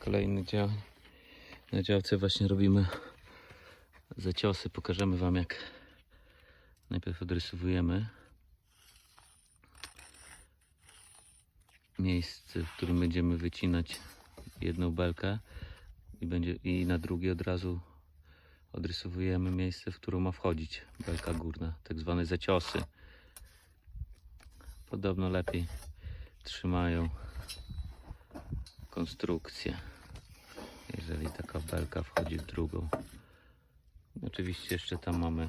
Kolejny dział. Na działce właśnie robimy zaciosy. Pokażemy Wam jak najpierw odrysowujemy miejsce, w którym będziemy wycinać jedną belkę i, będzie, i na drugie od razu odrysowujemy miejsce, w którą ma wchodzić belka górna, tak zwane zaciosy. Podobno lepiej trzymają konstrukcję, belka wchodzi w drugą. Oczywiście jeszcze tam mamy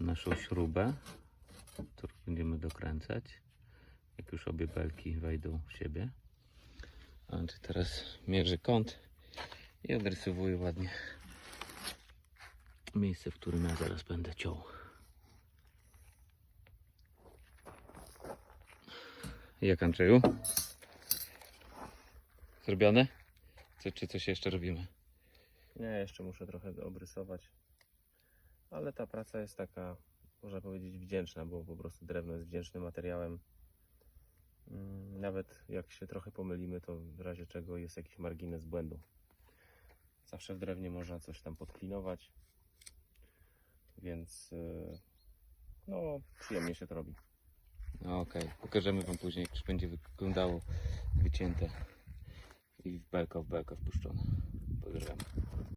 naszą śrubę, którą będziemy dokręcać, jak już obie belki wejdą w siebie. Andrzej teraz mierzy kąt i odrysowuje ładnie miejsce, w którym ja zaraz będę ciął. Jak Andrzeju? Zrobione? Co, czy coś jeszcze robimy? Nie, jeszcze muszę trochę obrysować. Ale ta praca jest taka, można powiedzieć, wdzięczna, bo po prostu drewno jest wdzięcznym materiałem. Mm, Nawet jak się trochę pomylimy, to w razie czego jest jakiś margines błędu. Zawsze w drewnie można coś tam podklinować, więc yy, no, przyjemnie się to robi. No okej, pokażemy Wam później, jak będzie wyglądało wycięte i w belka w belka wpuszczone. Pozdrawiam.